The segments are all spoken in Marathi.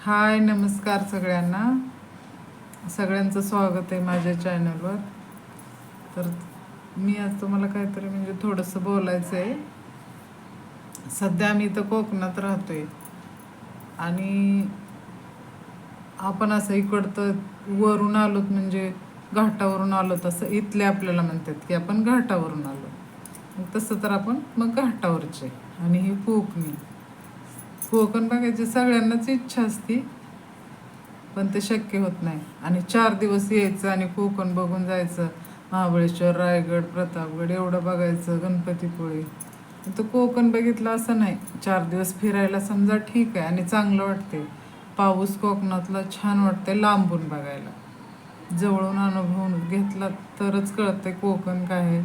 हाय नमस्कार सगळ्यांना. सगळ्यांचं स्वागत आहे माझ्या चॅनलवर तर मी आज तुम्हाला काहीतरी म्हणजे थोडंसं बोलायचं आहे सध्या मी इथं कोकणात राहतो आहे आणि आपण असं इकडतं वरून आलोत म्हणजे घाटावरून आलो असं इथले आपल्याला म्हणतात की आपण घाटावरून आलो तसं तर आपण मग घाटावरचे आणि ही कोकणी. कोकण बघायची सगळ्यांनाच इच्छा असती पण ते शक्य होत नाही. आणि चार दिवस यायचं आणि कोकण बघून जायचं. महाबळेश्वर रायगड प्रतापगड एवढं बघायचं गणपतीपुळे. तर कोकण बघितलं असं नाही. चार दिवस फिरायला समजा ठीक आहे आणि चांगलं वाटते पाऊस कोकणातला छान वाटते लांबून बघायला. जवळून अनुभव घेतला तरच कळते कोकण काय आहे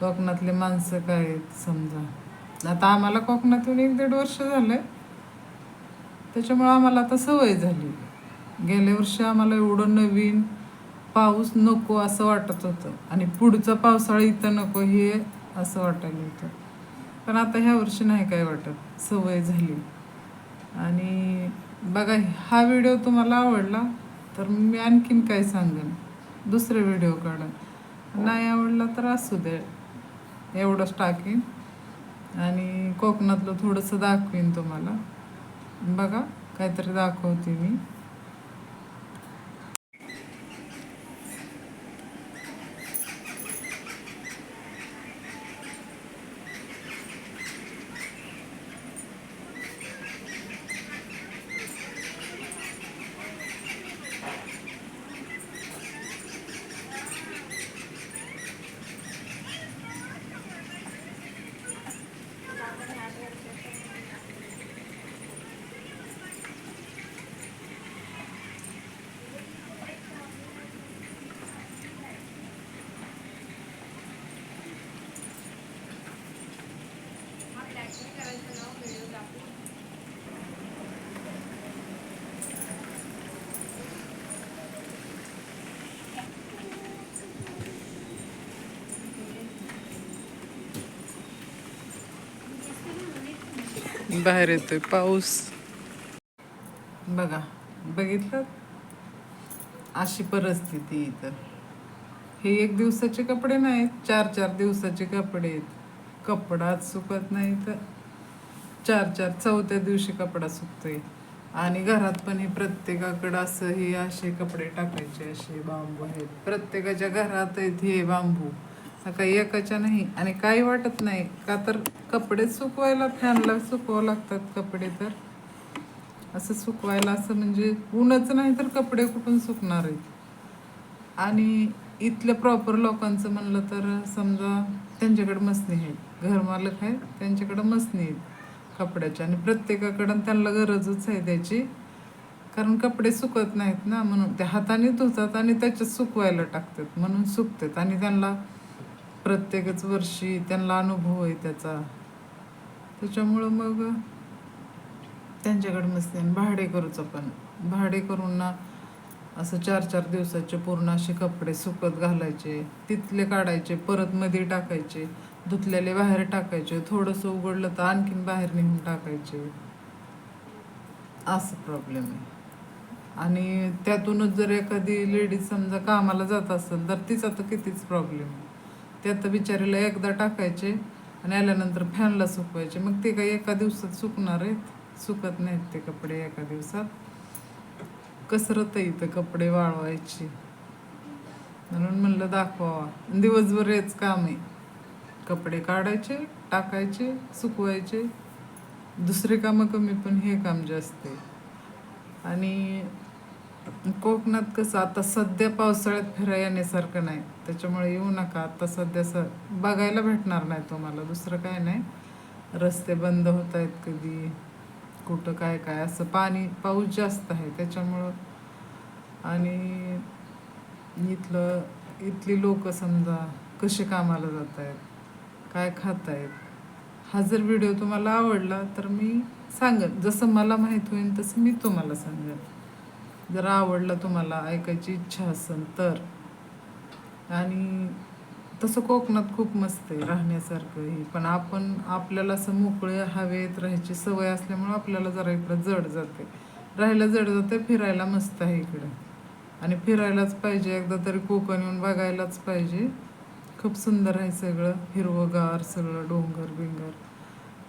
कोकणातले माणसं काय आहेत समजा. आता आम्हाला कोकणातून एक दीड वर्ष झालं आहे त्याच्यामुळं आम्हाला आता सवय झाली. गेल्या वर्षी आम्हाला एवढं नवीन पाऊस नको असं वाटत होतं. आणि पुढचा पावसाळा इथं नको हे असं वाटायला होतं. पण आता ह्या वर्षी नाही काय वाटत. सवय झाली. आणि बघा हा व्हिडिओ तुम्हाला आवडला तर मी आणखीन काय सांगेन? दुसरे व्हिडिओ काढन. नाही आवडला तर असू दे. एवढंच टाकेन. आणि कोकणातलं थोडंसं दाखवीन तुम्हाला. बघा काहीतरी दाखवते मी. बाहेर येतोय पाऊस. बघा बघितलं? अशी परिस्थिती इथं. हे एक दिवसाचे कपडे नाहीत चार चार दिवसाचे कपडे आहेत. कपडाच सुकत नाही तर चार चार चौथ्या दिवशी कपडा सुकतोय. आणि घरात पण हे प्रत्येकाकडं असं हे असे कपडे टाकायचे असे बांबू आहेत. प्रत्येकाच्या घरात आहेत हे बांबू. हा काही एकाच्या नाही आणि काही वाटत नाही. का तर कपडे सुकवायला फॅनला सुकवावं लागतात कपडे तर. असं सुकवायला असं म्हणजे ऊनच नाही तर कपडे कुठून सुकणार आहेत? आणि इथल्या प्रॉपर लोकांचं म्हणलं तर समजा त्यांच्याकडे मसनी आहेत. घरमालक आहेत त्यांच्याकडे मसनी आहेत कपड्याच्या. आणि प्रत्येकाकडं त्यांना गरजच आहे त्याची. कारण कपडे सुकत नाहीत ना म्हणून. ते हाताने धुतात आणि त्याच्यात सुकवायला टाकतात. म्हणून सुकतात. आणि त्यांना प्रत्येकच वर्षी त्यांना अनुभव आहे त्याचा. त्याच्यामुळं मग त्यांच्याकडे मस्ती भाडे करूचं पण. भाडे करून ना असं चार चार दिवसाचे पूर्ण असे कपडे सुकत घालायचे तिथले काढायचे परत मध्ये टाकायचे धुतलेले बाहेर टाकायचे थोडंसं उघडलं तर आणखीन बाहेर नेऊन टाकायचे. असं प्रॉब्लेम आहे. आणि त्यातूनच जर एखादी लेडीज समजा कामाला जात असेल तर तिचा तर कितीच प्रॉब्लेम आहे. त्यात बिचारीला एकदा टाकायचे आणि आल्यानंतर फॅनला सुकवायचे. मग ते काही एका दिवसात सुकणार आहेत. सुकत नाहीत ते कपडे एका दिवसात. कसरत आहे इथं कपडे वाळवायची. म्हणून म्हणलं दाखवावा. दिवसभर हेच काम आहे. कपडे काढायचे टाकायचे सुकवायचे. दुसरे कामं कमी पण हे काम जास्त आहे. आणि कोकणात कसं आता सध्या पावसाळ्यात फिरायला येण्यासारखं नाही. त्याच्यामुळे येऊ नका. आता सध्या स बघायला भेटणार नाही तुम्हाला. दुसरं काय नाही. रस्ते बंद होत आहेत कधी. कुठं काय काय. असं पाणी पाऊस जास्त आहे. त्याच्यामुळं आणि इथलं इथली लोक समजा कसे कामाला जात आहेत? काय खात आहेत? हा जर व्हिडिओ तुम्हाला आवडला तर मी सांगेन. जसं मला माहीत होईल तसं मी तुम्हाला सांगेन. जर आवडलं तुम्हाला ऐकायची इच्छा असेल तर. आणि तसं कोकणात खूप मस्त आहे राहण्यासारखं हे पण आपण आपल्याला असं मोकळे हवेत राहायची सवय असल्यामुळं आपल्याला जरा इकडं जड जाते. राहायला जड जाते फिरायला मस्त आहे इकडे. आणि फिरायलाच पाहिजे एकदा तरी कोकण येऊन बघायलाच पाहिजे. खूप सुंदर आहे सगळं हिरवंगार सगळं डोंगर बिंगर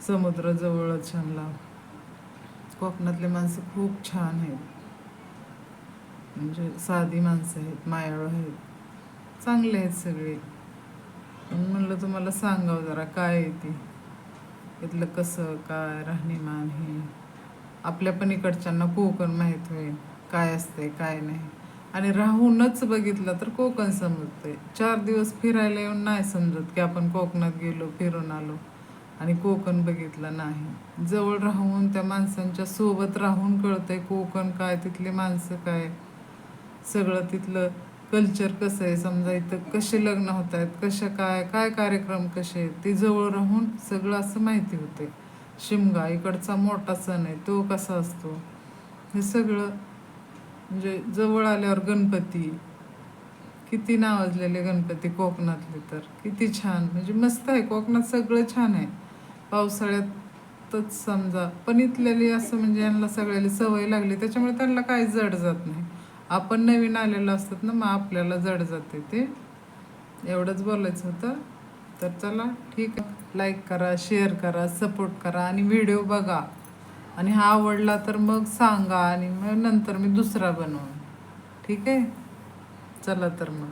समुद्र जवळच छान लांब कोकणातले माणसं खूप छान आहेत. म्हणजे साधी माणसं आहेत मायाळू आहेत. चांगले आहेत सगळे. म्हणलं तुम्हाला सांगावं जरा काय आहे ती. इथलं कसं काय राहणीमान हे. आपल्या पण इकडच्यांना कोकण माहीत होईल काय असते काय नाही. आणि राहूनच बघितलं तर कोकण समजते चार दिवस फिरायला येऊन नाही समजत की आपण कोकणात गेलो फिरून आलो. आणि कोकण बघितलं नाही. जवळ राहून त्या माणसांच्या सोबत राहून कळतंय कोकण काय तिथली माणसं काय. सगळं तिथलं कल्चर कसं आहे समजा इथं कसे लग्न होत आहेत कशा काय काय कार्यक्रम कसे आहेत ते जवळ राहून सगळं असं माहिती होते. शिमगा इकडचा मोठा सण आहे तो कसा असतो? हे सगळं म्हणजे जवळ आल्यावर गणपती किती नावाजलेले गणपती कोकणातले तर किती छान म्हणजे मस्त आहे कोकणात सगळं छान आहे. पावसाळ्यातच समजा पण इथल्याली असं म्हणजे यांना सगळ्याला सवय लागली त्याच्यामुळे त्यांना काय जड जात नाही. आपण नवीन आलेलो असतात ना मग आपल्याला जड जाते ते. एवढंच बोलायचं होतं. तर चला ठीक आहे. लाईक करा शेअर करा सपोर्ट करा आणि व्हिडिओ बघा. आणि हा आवडला तर मग सांगा आणि मग नंतर मी दुसरा बनवून. ठीक आहे? चला तर मग.